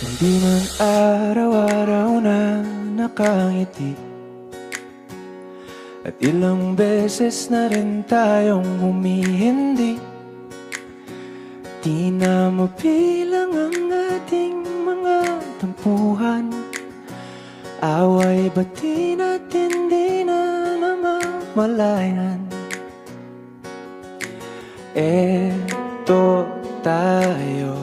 Hindi man araw-araw na nakangiti. At ilang beses na rin tayong humihindi. Di na mabilang ang ating mga tampuhan. Away ba't di natin di na namamalayan? Eto tayo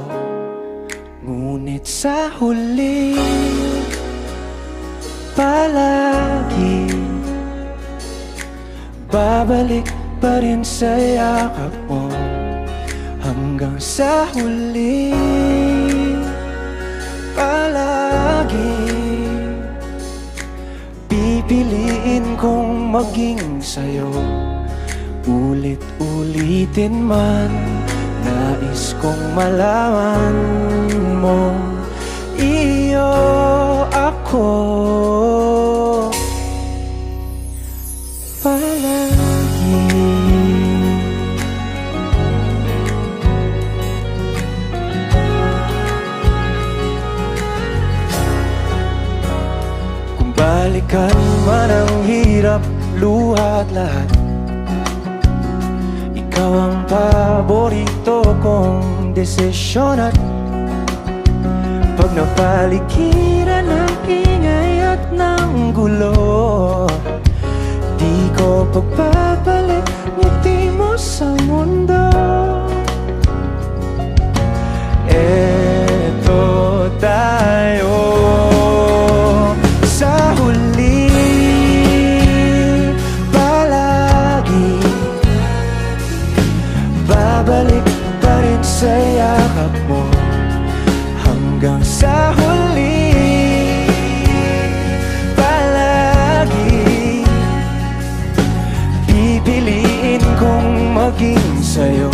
Ngunit sa huli Palagi Babalik pa rin sa yakap mo. Hanggang sa huli Palagi Pipiliin kong maging sa'yo. Ulit-ulitin man Nais kong malaman mo Iyo ako. Palagi. Kung balikan man ang hirap, luha at lahat Ikaw ang paborito kong desisyon at Pag napaligiran ng ingay at ng gulo Di ko pagbabalik ngiti mo sa mundo Pipiliin kong maging sa'yo.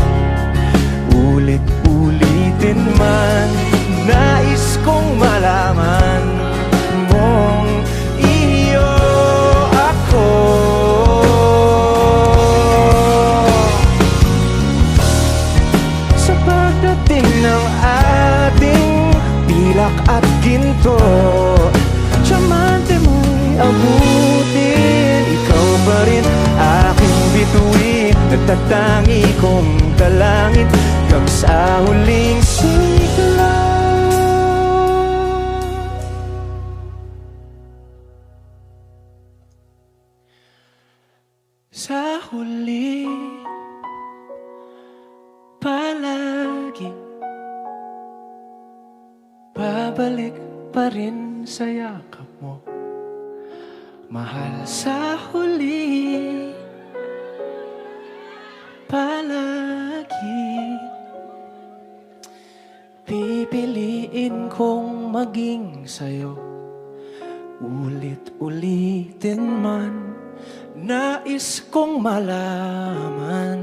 Ulit-ulitin man Nais kong malaman mong iyo ako. Sa pagdating ng ating pilak at ginto Diamante mo'y abutin bituin Nagtatangi kong talangin Hanggang sa huling sigla. Sa huli Palagi Babalik pa rin sa yakap mo. Mahal sa huli Pipiliin kong maging sa'yo. Ulit-ulitin man Nais kong malaman